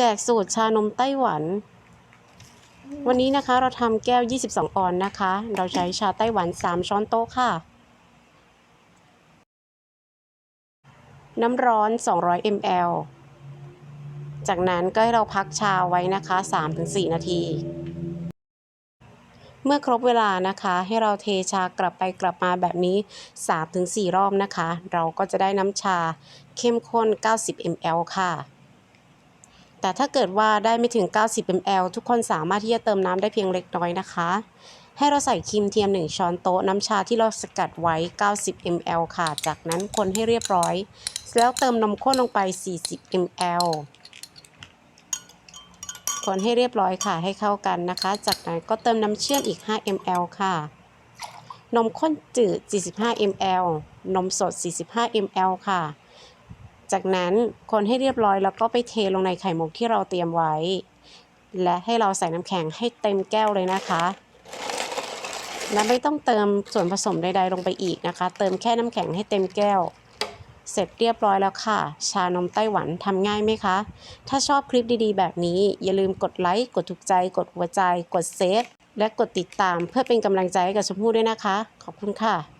แจกสูตรชานมไต้หวัน วันนี้นะคะเราทำแก้ว 22 ออนนะคะ เราใช้ชาไต้หวัน 3 ช้อนโต๊ะค่ะ น้ำร้อน 200 ml จากนั้นก็ให้เราพักชาไว้นะคะ 3-4 นาที เมื่อครบเวลานะคะ ให้เราเทชากลับไปกลับมาแบบนี้ 3-4 รอบนะคะ เราก็จะได้น้ำชาเข้มข้น 90 ml ค่ะ แต่ถ้าเกิดว่าได้ไม่ถึง 90 ml ทุกคนสามารถที่จะเติมน้ำได้เพียงเล็กน้อยนะคะ ให้เราใส่ครีมเทียม 1 ช้อนโต๊ะน้ำชาที่เราสกัดไว้ 90 ml ค่ะ จากนั้นคนให้เรียบร้อย แล้วเติมนมข้นลงไป 40 ml คนให้เรียบร้อยค่ะให้เข้ากันนะคะ จากนั้นก็เติมน้ำเชื่อมอีก 5 ml ค่ะ นมข้นจืด 45 ml นมสด 45 ml ค่ะ จากนั้นคนให้เรียบร้อยแล้วก็ไปเทลงในไข่มุกที่เราเตรียมไว้ และให้เราใส่น้ำแข็งให้เต็มแก้วเลยนะคะ และไม่ต้องเติมส่วนผสมใดๆลงไปอีกนะคะ เติมแค่น้ำแข็งให้เต็มแก้ว เสร็จเรียบร้อยแล้วค่ะ ชานมไต้หวันทำง่ายไหมคะ ถ้าชอบคลิปดีๆ แบบนี้ อย่าลืมกดไลค์ กดถูกใจ กดหัวใจ กดเซฟและกดติดตามเพื่อเป็นกำลังใจให้กับชมพู่ด้วยนะคะ ขอบคุณค่ะ